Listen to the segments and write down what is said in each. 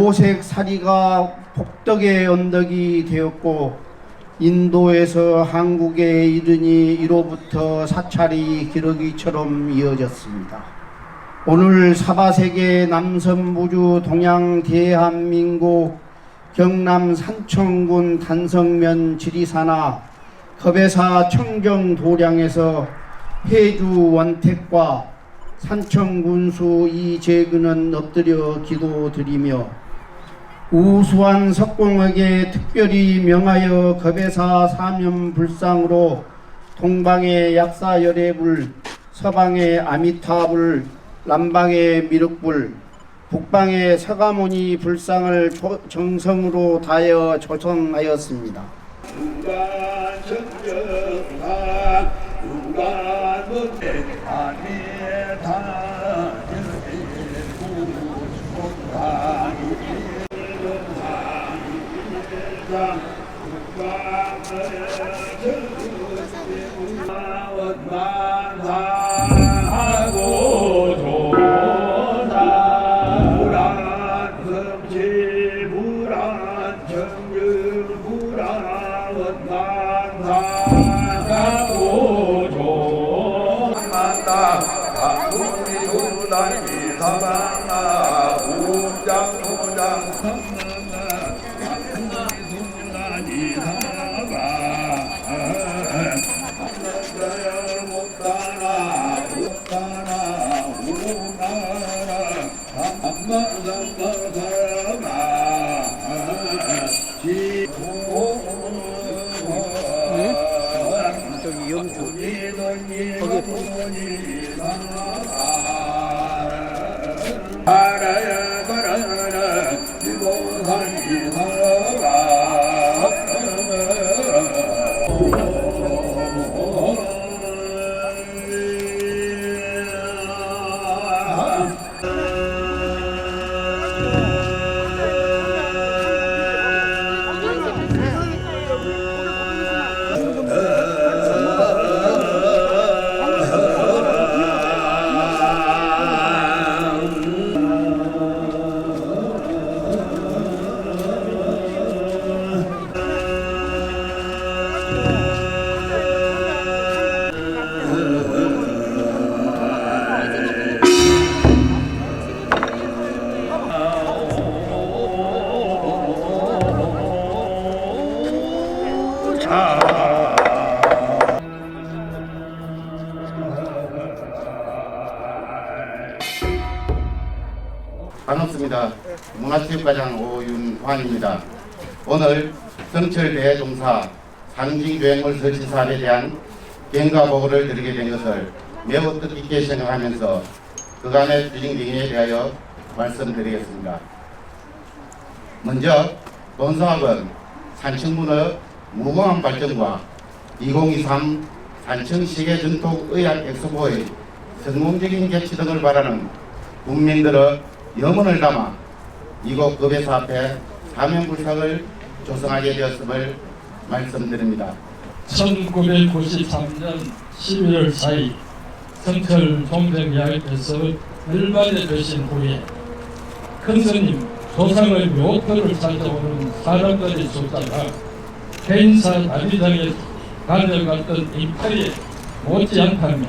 오색 사리가 복덕의 언덕이 되었고 인도에서 한국에 이르니 이로부터 사찰이 기러기처럼 이어졌습니다. 오늘 사바세계 남선부주 동양 대한민국 경남 산청군 단성면 지리산하 겁해사 청정도량에서 해주 원택과 산청군수 이재근은 엎드려 기도드리며 우수한 석공에게 특별히 명하여 겁해사 사면 불상으로 동방의 약사열애불, 서방의 아미타불, 남방의 미륵불, 북방의 서가모니 불상을 조- 정성으로 다하여 조성하였습니다. 중간 정정한 중간 문제 아니다 하고 조사 불안 금지 불안 정정 불안 원만하 저기 영 성철 대종사 상징조형물 설치 사업에 대한 경과 보고를 드리게 된 것을 매우 뜻깊게 생각하면서 그간의 주진경에 대하여 말씀드리겠습니다. 먼저 본사업은 산청문의 무궁한 발전과 2023 산청 세계 전통 의학 엑스포의 성공적인 개최 등을 바라는 국민들의 염원을 담아 이곳 급에서 앞에 사면불상을 조성하게 되었음을 말씀드립니다. 1993년 11월 4일 성철 종정야협에서 일반해되신 후에 큰 스님 조상의 묘토를 찾아오는 사람들의 숫자가 개인사 자비장에 달려갔던 인파에 못지않다며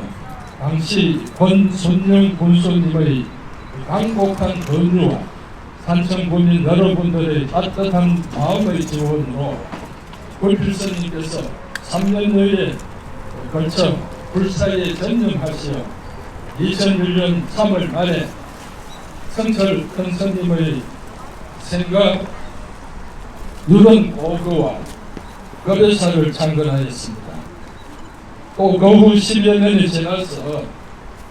당시 권순영 군수님의 강곡한 권유와 산청 군민 여러분들의 따뜻한 마음의 지원으로 불필선님께서 3년여에 걸쳐 불사에 전념하시어 2001년 3월 말에 성철 큰스님의 생각 유런 고거와 급여사를 창건하였습니다. 또그후 10여 년이 지나서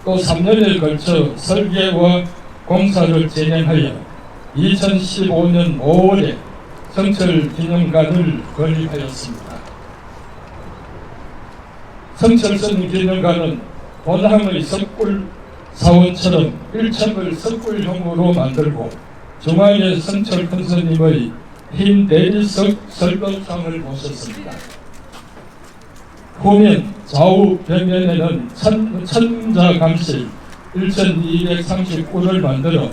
또 3년에 걸쳐 설계와 공사를 진행하여 2015년 5월에 성철 기념관을 건립하였습니다. 성철선 기념관은 원항의 석굴 사원처럼 1층을 석굴형으로 만들고 중앙에 성철 큰 스님의 흰 대리석 설법상을 모셨습니다. 후면 좌우 벽면에는 천, 천자감실 1239를 만들어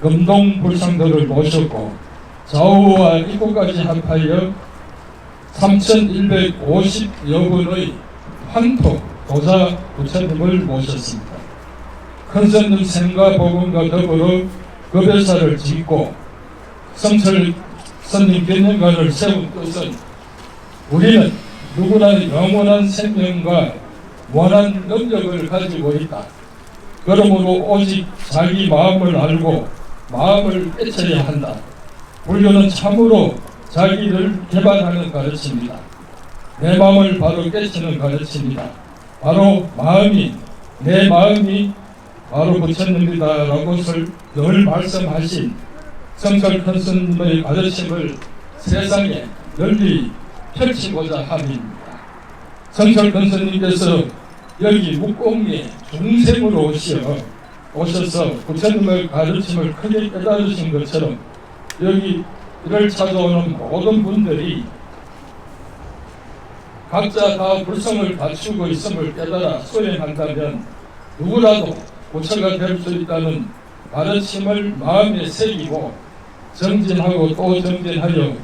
금동 불상도를 모셨고 좌우와 입구까지 합하여 3150여 분의 황토 도자 부처님을 모셨습니다. 큰 스님 생과 복음과 더불어 급여사를 짓고 성철 스님 기념관을 세운 뜻은 우리는 누구나 영원한 생명과 원한 능력을 가지고 있다. 그러므로 오직 자기 마음을 알고 마음을 깨쳐야 한다. 불교는 참으로 자기를 개발하는 가르침이다. 내 마음을 바로 깨치는 가르침이다. 바로 마음이 내 마음이 바로 부처님이다라고 늘 말씀하신 성철 큰 스님의 가르침을 세상에 널리 펼치고자 함입니다. 성철 큰 스님께서 여기 묵공리에 중생으로 오시어 오셔서 부처님의 가르침을 크게 깨달으신 것처럼 여기 이를 찾아오는 모든 분들이 각자 다 불성을 갖추고 있음을 깨달아 수행한다면 누구라도 고처가 될 수 있다는 가르침을 마음에 새기고 정진하고 또 정진하여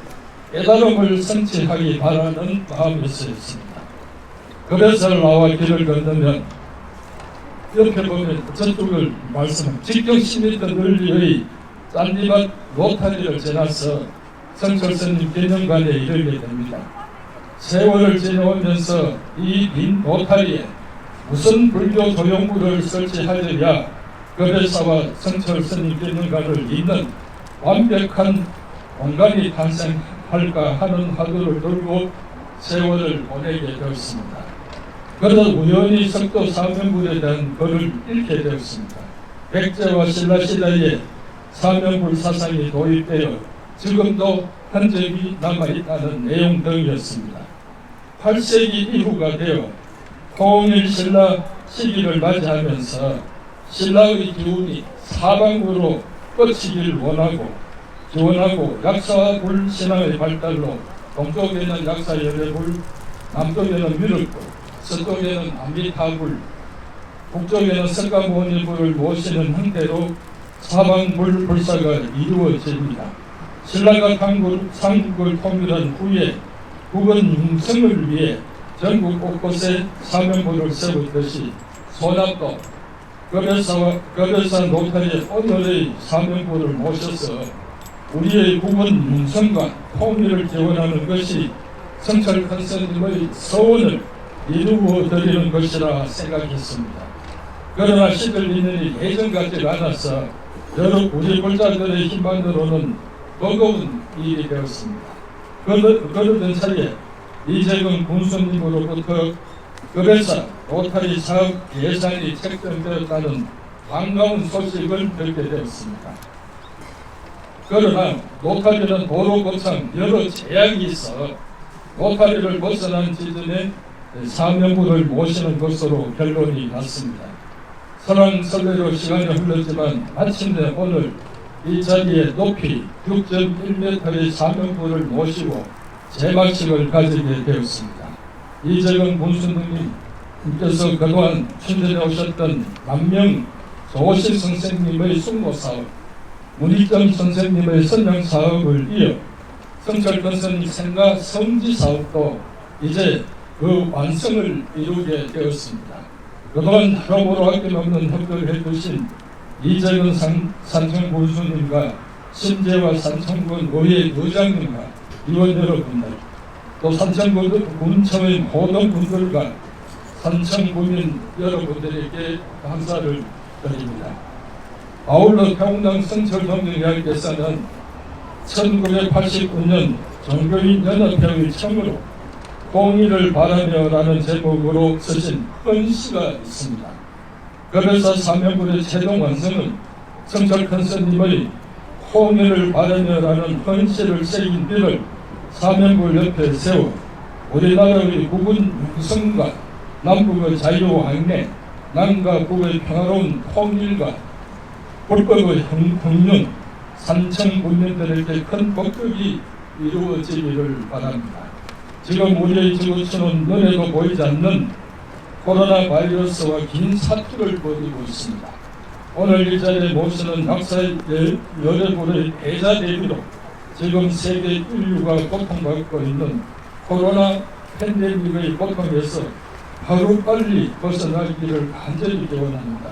깨달음을 성취하기 바라는 마음이 있습니다. 그래서 나와 길을 건너면 옆에 보면 저쪽을 말씀 직경 10m 늘리의 짠디밭 로타리를 지나서 성철스님 기념관에 이르게 됩니다. 세월을 지나오면서 이 빈 로타리에 무슨 불교 조형물을 설치하려야 급여사와 성철 스님 기념관을 잇는 완벽한 공간이 탄생할까 하는 화두를 들고 세월을 보내게 되었습니다. 그러다 우연히 석도 사명불에 대한 글을 읽게 되었습니다. 백제와 신라 시대에 사명불 사상이 도입되어 지금도 흔적이 남아있다는 내용 등이었습니다. 8세기 이후가 되어 통일 신라 시기를 맞이하면서 신라의 기운이 사방으로 뻗치길 원하고 기원하고 약사와 불 신앙의 발달로 동쪽에는 약사 열애불, 남쪽에는 미륵불, 서쪽에는 아미타불, 북쪽에는 석가모니불을 모시는 형태로 사방불 불사가 이루어집니다. 신라가 상국을, 상국을 통일한 후에 국은 융성을 위해 전국 곳곳에 사명부를 세우듯이 소납도 급여사와 급여사 노탈의 오늘의 사명부를 모셔서 우리의 국은 융성과 통일을 기원하는 것이 성철 컨설님의 서원을 이루어 드리는 것이라 생각했습니다. 그러나 시들리는 예전 같지 않아서 여러 우리 불자들의 힘만으로는 버거운 일이 되었습니다. 그러- 그러던 차에 이재근 군수님으로부터 급여사 로타리 사업 예산이 책정되었다는 반가운 소식을 듣게 되었습니다. 그러나 로타리는 도로 거창 여러 제약이 있어 로타리를 벗어난 지점에 사명부를 모시는 것으로 결론이 났습니다. 설왕설래로 시간이 흘렀지만 마침내 오늘 이 자리에 높이 6.1m의 사명부를 모시고 제막식을 가지게 되었습니다. 이재경 문수님께서 그동안 춘전에 오셨던 만명 조식 선생님의 숙모 사업, 문희점 선생님의 선양 사업을 이어 성철 건설님 생가 성지 사업도 이제 그 완성을 이루게 되었습니다. 그동안 여러모로 아낌없는 협조를 해주신 이재근 산, 산청 군수님과 신재화 산청군 의회 의장님과 의원 여러분들 또 산청군 군청의 모든 분들과 산청구민 여러분들에게 감사를 드립니다. 아울러 평당 성철정경회께서는 1989년 종교인 연합회의 청으로 공의를 바라며라는 제목으로 쓰신 헌시가 있습니다. 그래서 사명군의 최종 완성은 성철 큰스님의 공의를 바라며라는 헌시를 새긴 비를 사명군 옆에 세워 우리나라의 국군 육성과 남북의 자유왕래, 남과 북의 평화로운 통일과 불법의 형- 형륜, 산청 국민들에게 큰 복덕이 이루어지기를 바랍니다. 지금 우리의 지구촌은 눈에도 보이지 않는 코로나 바이러스와 긴 사투를 벌이고 있습니다. 오늘 이 자리에 모시는 학사의 여- 여러분의 대자 대비로 지금 세계 인류가 고통받고 있는 코로나 팬데믹의 고통에서 하루빨리 벗어나기를 간절히 기원합니다.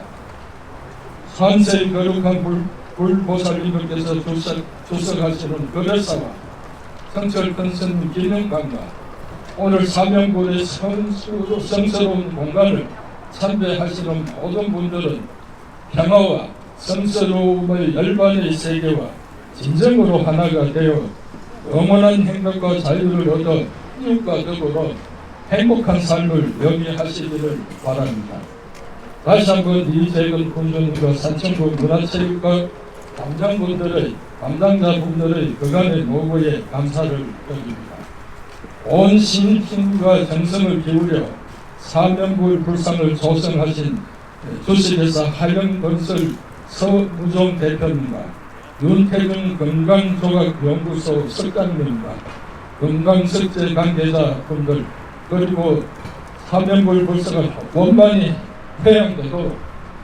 산세의 거룩한 불, 불보살님께서 주석, 주석하시는 거래사와 성철 큰스님 기념관과 오늘 사명군의 성수, 성스러운 공간을 참배하시는 모든 분들은 평화와 성스러움의 열반의 세계와 진정으로 하나가 되어 영원한 행복과 자유를 얻어 이웃과 더불어 행복한 삶을 영위하시기를 바랍니다. 다시 한번 이재근 군주님과 산청군 문화체육과 담당분들의 담당자분들의 그간의 노고에 감사를 드립니다. 온 신힘과 정성을 기울여 사명부의 불상을 조성하신 주식회사 하영건설 서무종 대표님과 윤태근 건강조각연구소 석장님과 건강석재 관계자분들 그리고 사명부의 불상을 원만히 회양돼도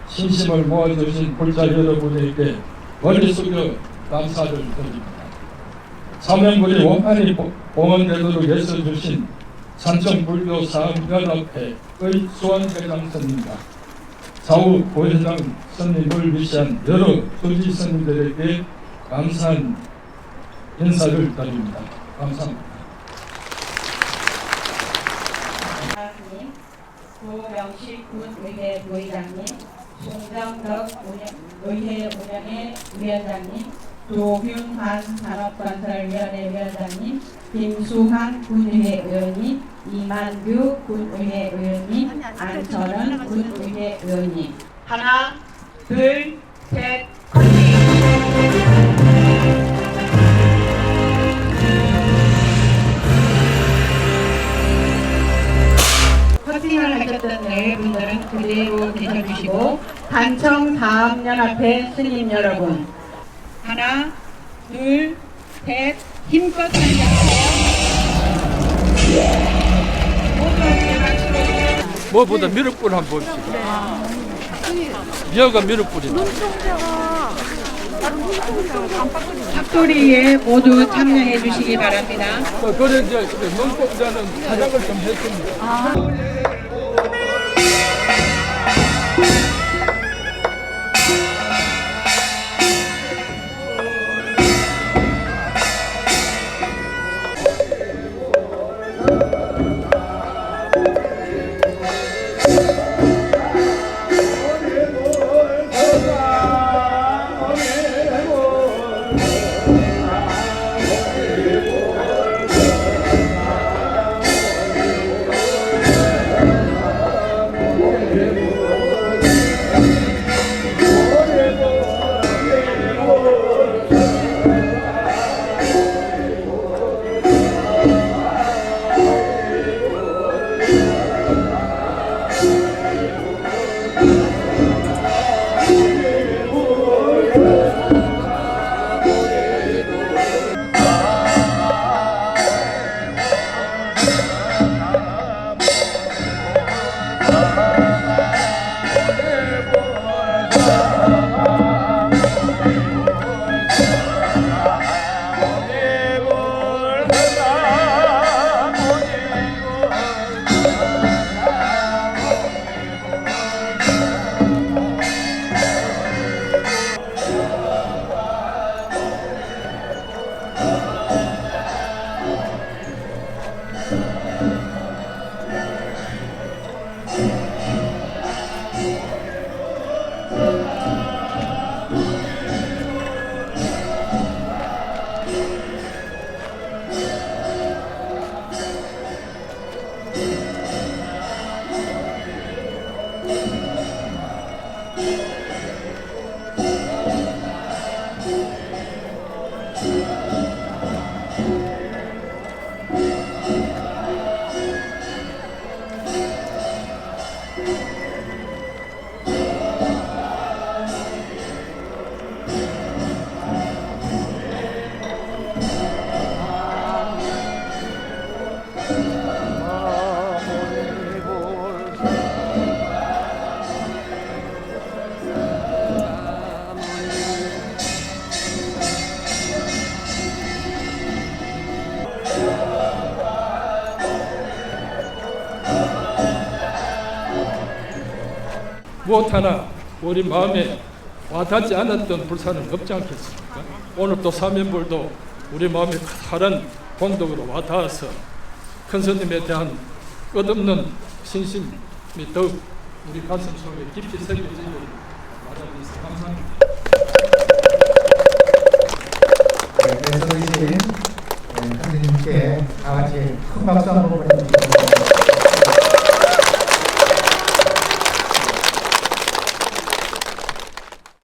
신심을 모아주신 불자 여러분에게 머리 숙여 감사를 드립니다. 사명군이 원만히 보- 봉헌되도록 애써주신 산청불교 사업연합회의 수원회장 스님과 좌우 부회장 스님을 위시한 여러 조지 스님들에게 감사한 인사를 드립니다. 감사합니다. 님, 고명식 군의회 부의장님, 송정덕 의회 운영회 위원장님, 조균환 산업건설위원회 위원장님, 김수환 군의회 의원님, 이만규 군의회 의원님, 안철원 군의회 의원님. 하나, 둘, 셋, 커팅을 하셨던 네 분들은 그대로 계셔주시고 단청 사업연합회 스님 여러분 하나 둘 셋 힘껏 앉아주세요 모두 함께 박수로 무엇보다 미륵불 한번 봅시다. 여가 미륵불이다. 탑소리에 모두 참여해 주시기 바랍니다. 그래 이제 눈꼽자는 화장을 좀 했습니다. 무엇 하나 우리 마음에 와닿지 않았던 불사는 없지 않겠습니까? 오늘 또 사면불도 우리 마음에 커다란 본덕으로 와닿아서 큰 스님에 대한 끝없는 신심이 더욱 우리 가슴 속에 깊이 새겨지기를 바라면서 감사합니다. 네, 그래서 이제 네, 선생님께 다 같이 큰 박수 한번 보내드립니다.